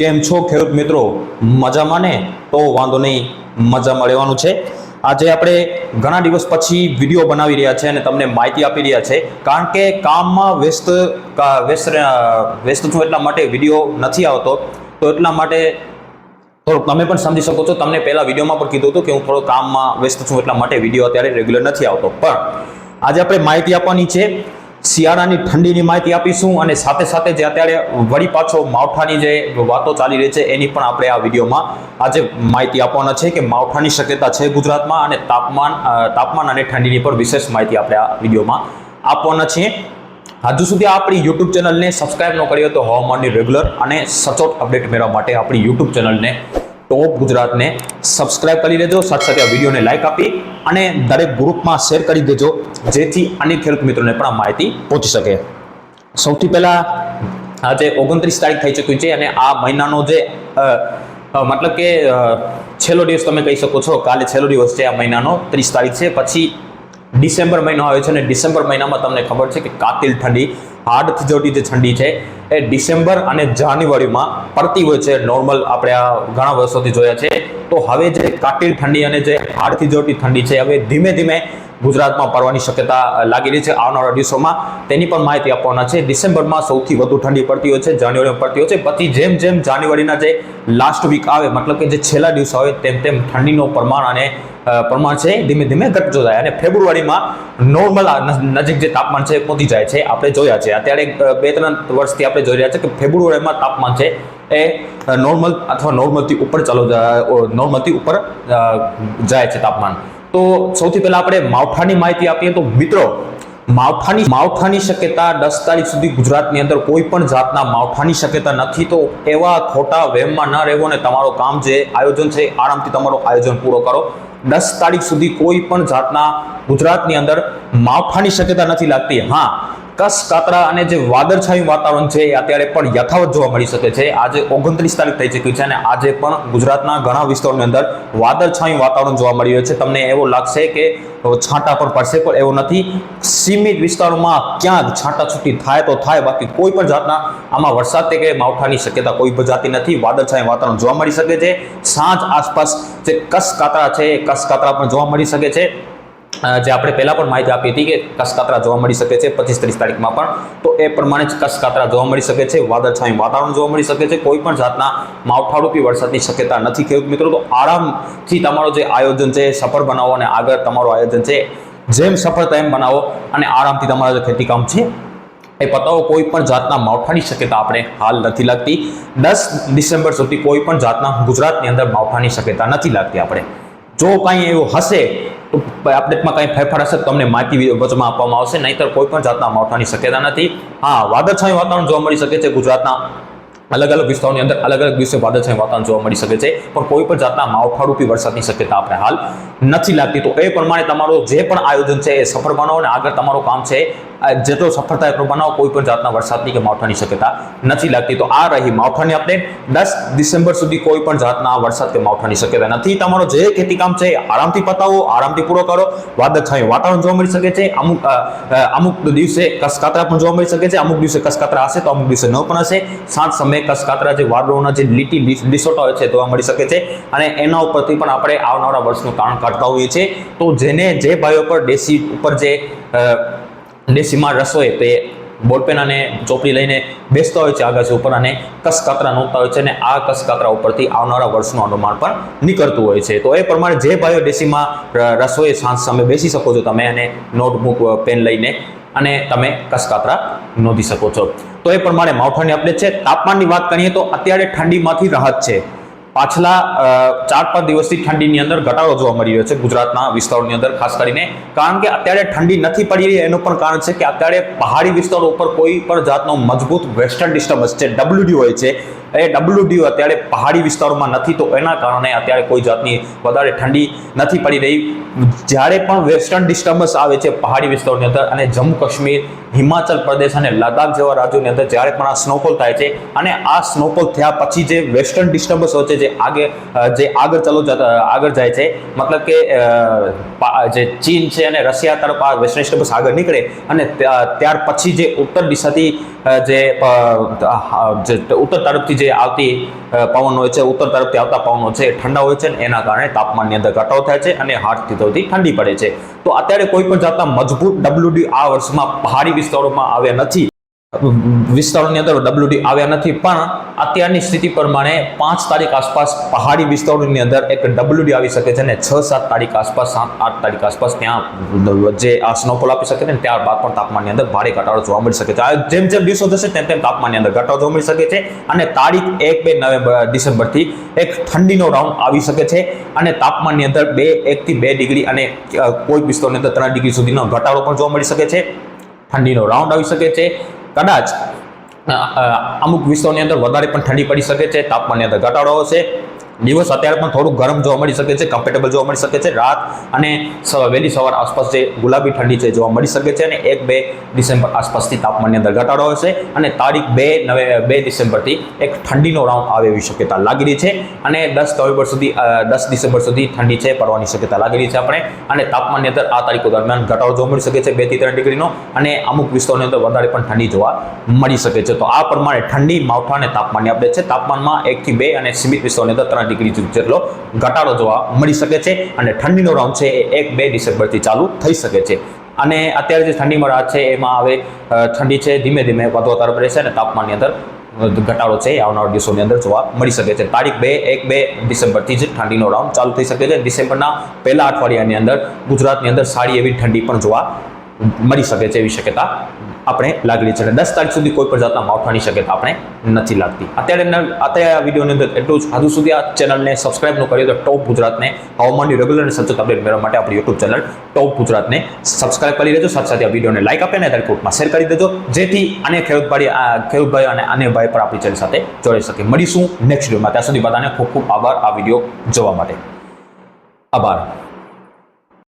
કેમ છો ખેડૂત મિત્રો? મજામાં ને? તો વાંધો નહીં, મજામાં રહેવાનું છે. આજે આપણે ઘણા દિવસ પછી વીડિયો બનાવી રહ્યા છે અને તમને માહિતી આપી રહ્યા છે. કારણ કે કામમાં વ્યસ્ત વ્યસ્ત વ્યસ્ત છું એટલા માટે વીડિયો નથી આવતો. તો એટલા માટે થોડુંક તમે પણ સમજી શકો છો. તમને પહેલાં વિડીયોમાં પણ કીધું હતું કે હું થોડો કામમાં વ્યસ્ત છું એટલા માટે વીડિયો અત્યારે રેગ્યુલર નથી આવતો. પણ આજે આપણે માહિતી આપવાની છે. શિયાળાની ઠંડીની માહિતી આપીશું અને સાથે સાથે જે અત્યારે વળી પાછો માવઠાની જે વાતો ચાલી રહી છે, એની પણ આપણે આ વિડીયોમાં આજે માહિતી આપવાના છે કે માવઠાની શક્યતા છે ગુજરાતમાં અને તાપમાન તાપમાન અને ઠંડીની પર વિશેષ માહિતી આપણે આ વિડીયોમાં આપવાના છીએ. હજુ સુધી આપણી યુટ્યુબ ચેનલને સબસ્ક્રાઇબ ન કરી તો હવામાનની રેગ્યુલર અને સચોટ અપડેટ મેળવવા માટે આપણી યુટ્યુબ ચેનલને ટોપ ગુજરાતને સબસ્ક્રાઇબ કરી લેજો સાથે સાથે આ વિડીયોને લાઇક આપી અને દરેક ગ્રુપમાં શેર કરી દેજો, જેથી અનેક ખેડૂત મિત્રોને પણ આ માહિતી પહોંચી શકે. સૌથી પહેલાં આજે ઓગણત્રીસ તારીખ થઈ ચૂક્યું છે અને આ મહિનાનો જે મતલબ કે છેલ્લો દિવસ તમે કહી શકો છો, કાલે છેલ્લો દિવસ છે આ મહિનાનો, ત્રીસ તારીખ છે. પછી ડિસેમ્બર મહિનો આવે છે અને ડિસેમ્બર મહિનામાં તમને ખબર છે કે કાતિલ ઠંડી હાડથી જોટી જે ઠંડી છે એ ડિસેમ્બર અને જાન્યુઆરીમાં પડતી હોય છે. નોર્મલ આપણે આ ઘણા વર્ષોથી જોયા છે. તો હવે જે કાતિલ ઠંડી અને જે હાડથી જોટી ઠંડી છે, હવે ધીમે ધીમે ગુજરાતમાં પડવાની શક્યતા લાગી રહી છે આવનારા દિવસોમાં. તેની પણ માહિતી આપવાના છે. ડિસેમ્બરમાં સૌથી વધુ ઠંડી પડતી હોય છે, જાન્યુઆરીમાં પડતી હોય છે. પછી જેમ જેમ જાન્યુઆરીના જે લાસ્ટ વીક આવે, મતલબ કે જે છેલ્લા દિવસ આવે, તેમ તેમ ઠંડીનું પ્રમાણ અને પ્રમાણ છે, ધીમે ધીમે ઘટતો જાય અને ફેબ્રુઆરીમાં નોર્મલ નજીક જે તાપમાન છે, પહોંચી જાય છે, આપણે જોયા છે. અત્યારે બે ત્રણ વર્ષથી આપણે જોઈ રહ્યા છે કે ફેબ્રુઆરીમાં તાપમાન છે એ નોર્મલ અથવા નોર્મલથી ઉપર ચાલો નોર્મલથી ઉપર જાય છે તાપમાન. તો સૌથી પહેલા આપણે માવઠાની માહિતી આપીએ તો મિત્રો, માવઠાની માવઠાની શક્યતા દસ તારીખ સુધી ગુજરાતની અંદર કોઈ પણ જાતના માવઠાની શક્યતા નથી. તો એવા ખોટા વહેમમાં ન રહેવો ને તમારો કામ જે આયોજન છે આરામથી તમારું આયોજન પૂરો કરો. દસ તારીખ સુધી કોઈ પણ જાતના ગુજરાતની અંદર માવઠાની શક્યતા નથી લાગતી. હા કસ કાતરા અને જે વાદળછાયું વાતાવરણ છે એ અત્યારે પણ યથાવત જોવા મળી શકે છે. આજે ઓગણત્રીસ તારીખ થઈ ચૂકી છે અને આજે પણ ગુજરાતના ઘણા વિસ્તારોની અંદર વાદળછાયું વાતાવરણ જોવા મળી રહ્યું છે. તમને એવો લાગશે કે છાંટા પણ પડશે, પણ એવું નથી. સીમિત વિસ્તારોમાં ક્યાંક છાંટાછૂટી થાય તો થાય, બાકી કોઈ પણ જાતના આમાં વરસાદ કે માવઠાની શક્યતા કોઈ પણ જાતી નથી. વાદળછાયું વાતાવરણ જોવા મળી શકે છે. સાંજ આસપાસ જે કસકાતરા છે, એ કસકાતરા પણ જોવા મળી શકે છે. જે આપણે પહેલાં પણ માહિતી આપી હતી કે કસકાતરા જોવા મળી શકે છે પચીસ ત્રીસ તારીખમાં પણ. તો એ પ્રમાણે જ કસકાતરા જોવા મળી શકે છે, વાદળછાયું વાતાવરણ જોવા મળી શકે છે, કોઈ પણ જાતના માવઠારૂપી વરસાદની શક્યતા નથી. ખેડૂત મિત્રો, તો આરામથી તમારો જે આયોજન છે સફળ બનાવો અને આગળ તમારું આયોજન છે જેમ સફળતા એમ બનાવો અને આરામથી તમારા જે ખેતીકામ છે એ પતાવો. કોઈ પણ જાતના માવઠાની શક્યતા આપણે હાલ નથી લાગતી. દસ ડિસેમ્બર સુધી કોઈ પણ જાતના ગુજરાતની અંદર માવઠાની શક્યતા નથી લાગતી આપણે. જો કાંઈ એવું હશે અપડેટમાં કંઈ ફેરફાર હશે તો તમને માહિતી વચમાં આપવામાં આવશે. નહીંતર કોઈ પણ જાતના માવઠાની શક્યતા નથી. હા, વાદળછાયું વાતાવરણ જોવા મળી શકે છે. ગુજરાતના અલગ અલગ વિસ્તારોની અંદર અલગ અલગ દિવસે વાદળછાયું વાતાવરણ જોવા મળી શકે છે. પણ કોઈ પણ જાતના માવઠારૂપી વરસાદની શક્યતા આપણે હાલ નથી લાગતી. તો એ પ્રમાણે તમારું જે પણ આયોજન છે એ સફળ બનાવો અને આગળ તમારું કામ છે જેટલો સફળ થાય એટલું બનાવો કોઈ પણ જાતના વરસાદની કે માવઠાની શક્યતા નથી લાગતી. તો આ રહી માવઠાની અપડેટ દસ ડિસેમ્બર સુધી કોઈ પણ જાતના વરસાદ કે માવઠાની શક્યતા નથી. તમારો જે ખેતી કામ છે, આરામથી પતાવો, આરામથી પૂરો કરો. વાદળછાયું વાતાવરણ જોવા મળી શકે છે. અમુક અમુક દિવસે કસકાતરા પણ જોવા મળી શકે છે. અમુક દિવસે કસકાતરા હશે તો અમુક દિવસે ન પણ હશે. સાંજ સમયે કસકાતરા જે વાદળોના જે લીટી ડિસોટા હોય છે જોવા મળી શકે છે. અને એના ઉપરથી પણ આપણે આવનારા વર્ષનું તારણ કાઢતા હોઈએ છીએ. તો જેને જે ભાઈઓ પર, દેશી ઉપર જે દેશીમાં રસોઈ તે બોલપેન અને ચોપડી લઈને બેસતા હોય છે આગાસી ઉપર અને કસકાતરા નોંધતા હોય છે અને આ કસકાતરા ઉપરથી આવનારા વર્ષનું અનુમાન પણ નીકળતું હોય છે. તો એ પ્રમાણે જે ભાઈઓ દેશીમાં રસોઈ સાંજ સામે બેસી શકો છો તમે અને નોટબુક પેન લઈને અને તમે કસકાતરા નોંધી શકો છો. તો એ પ્રમાણે માવઠાની અપડેટ છે. તાપમાનની વાત કરીએ તો અત્યારે ઠંડીમાંથી રાહત છે. પાછલા ચાર પાંચ દિવસથી ઠંડીની અંદર ઘટાડો જોવા મળી રહ્યો છે ગુજરાતના વિસ્તારોની અંદર, ખાસ કરીને. કારણ કે અત્યારે ઠંડી નથી પડી રહી એનું પણ કારણ છે કે અત્યારે પહાડી વિસ્તારો ઉપર કોઈ પણ જાતનો મજબૂત વેસ્ટર્ન ડિસ્ટર્બન્સ છે ડબલ્યુડી હોય છે એ ડબલ્યુડી અત્યારે પહાડી વિસ્તારોમાં નથી, તો એના કારણે અત્યારે કોઈ જાતની વધારે ઠંડી નથી પડી રહી. જ્યારે પણ વેસ્ટર્ન ડિસ્ટર્બન્સ આવે છે પહાડી વિસ્તારોની અંદર અને જમ્મુ કાશ્મીર, હિમાચલ પ્રદેશ અને લદ્દાખ જેવા રાજ્યોની અંદર જ્યારે પણ આ સ્નોફોલ થાય છે અને આ સ્નોફોલ થયા પછી જે વેસ્ટર્ન ડિસ્ટર્બન્સ હોય છે, જે આગે, જે આગળ ચાલુ આગળ જાય છે, મતલબ કે જે ચીન છે અને રશિયા તરફ આ વેસ્ટર્ન ડિસ્ટર્બન્સ આગળ નીકળે અને ત્યાર પછી જે ઉત્તર દિશાથી જે ઉત્તર તરફથી જે આવતી પવન હોય છે, ઉત્તર તરફથી આવતા પવનો છે એ ઠંડા હોય છે એના કારણે તાપમાનની અંદર ઘટાડો થાય છે અને હાથથી થતી ઠંડી પડે છે. તો અત્યારે કોઈ પણ જાતના મજબૂત ડબલ્યુડી આ વર્ષમાં પહાડી વિસ્તારોમાં આવ્યા નથી. વિસ્તારોની અંદર ડબલ્યુડી આવ્યા નથી, પણ અત્યારની સ્થિતિ પ્રમાણે પાંચ તારીખ આસપાસ પહાડી વિસ્તારોની અંદર એક ડબલ્યુડી આવી શકે છે અને છ સાત તારીખ આસપાસ, સાત, આઠ તારીખ આસપાસ ત્યાં જે આ સ્નોફોલ આપી શકે છે ને, ત્યારબાદ પણ તાપમાનની અંદર ભારે ઘટાડો જોવા મળી શકે છે. જેમ જેમ દિવસો જશે તેમ તેમ તાપમાનની અંદર ઘટાડો જોવા મળી શકે છે અને તારીખ એક, બે નવેમ્બર, ડિસેમ્બરથી એક ઠંડીનો રાઉન્ડ આવી શકે છે અને તાપમાનની અંદર બે, એકથી બે ડિગ્રી અને કોઈ વિસ્તારની અંદર ત્રણ ડિગ્રી સુધીનો ઘટાડો પણ જોવા મળી શકે છે. ઠંડીનો રાઉન્ડ આવી શકે છે કદાચ અમુક વિસ્તારોની અંદર વધારે પણ ઠંડી પડી શકે છે તાપમાનની અંદર ઘટાડો હશે દિવસ અત્યારે પણ થોડું ગરમ જોવા મળી શકે છે કમ્ફર્ટેબલ જોવા મળી શકે છે. રાત અને વહેલી સવાર આસપાસ જે ગુલાબી ઠંડી છે જોવા મળી શકે છે અને એક બે ડિસેમ્બર આસપાસથી તાપમાનની અંદર ઘટાડો હશે અને તારીખ બે નવે, બે ડિસેમ્બરથી એક ઠંડીનો રાઉન્ડ આવે એવી શક્યતા લાગી રહી છે અને દસ નવેમ્બર સુધી દસ ડિસેમ્બર સુધી ઠંડી છે, પડવાની શક્યતા લાગી રહી છે આપણે. અને તાપમાનની અંદર આ તારીખો દરમિયાન ઘટાડો જોવા મળી શકે છે, બેથી ત્રણ ડિગ્રીનો અને અમુક વિસ્તારોની અંદર વધારે પણ ઠંડી જોવા મળી શકે છે. તો આ પ્રમાણે ઠંડી, માવઠા અને તાપમાનની અપડેટ છે. તાપમાનમાં એકથી બે અને સીમિત વિસ્તારોની અંદર ત્રણ ડિગ્રી જેટલો ઘટાડો જોવા મળી શકે છે અને ઠંડીનો રાઉન્ડ છે એ એક બે ડિસેમ્બરથી ચાલુ થઈ શકે છે. અને અત્યારે જે ઠંડીમાં રાત છે એમાં હવે ઠંડી છે, ધીમે ધીમે વધવા તરફ રહેશે અને તાપમાનની અંદર ઘટાડો છે આવનારા દિવસોની અંદર જોવા મળી શકે છે. તારીખ બે, એક બે ડિસેમ્બરથી જ ઠંડીનો રાઉન્ડ ચાલુ થઈ શકે છે. ડિસેમ્બરના પહેલા અઠવાડિયાની અંદર ગુજરાતની અંદર સારી એવી ઠંડી પણ જોવા મળી શકે છે એવી શક્યતા આપણે લાગેલી છે. દસ તારીખ સુધી કોઈ પણ જાતના માવઠાની શક્યતા આપણે નથી લાગતી. અત્યારે અત્યારે આ વિડીયોની અંદર એટલું જ. હજુ સુધી આ ચેનલને સબસ્ક્રાઇબ ન કરીએ તો ટોપ ગુજરાતને હવામાનની રેગ્યુલર અને સચોટ અપડેટ મેળવવા માટે આપણી યુટ્યુબ ચેનલ ટોપ ગુજરાતને સબસ્ક્રાઇબ કરી દેજો સાથે સાથે આ વિડીયોને લાઇક આપે અને ગ્રુપમાં શેર કરી દેજો. જેથી અને ખેડૂત ભાઈ આ ખેડૂત ભાઈ અને અન્ય ભાઈ પણ આપણી ચેનલ સાથે જોડાઈ શકે. મળીશું નેક્સ્ટ વિડીયોમાં ત્યાં સુધી બધાને ખૂબ ખૂબ આભાર આ વીડિયો જોવા માટે. આભાર.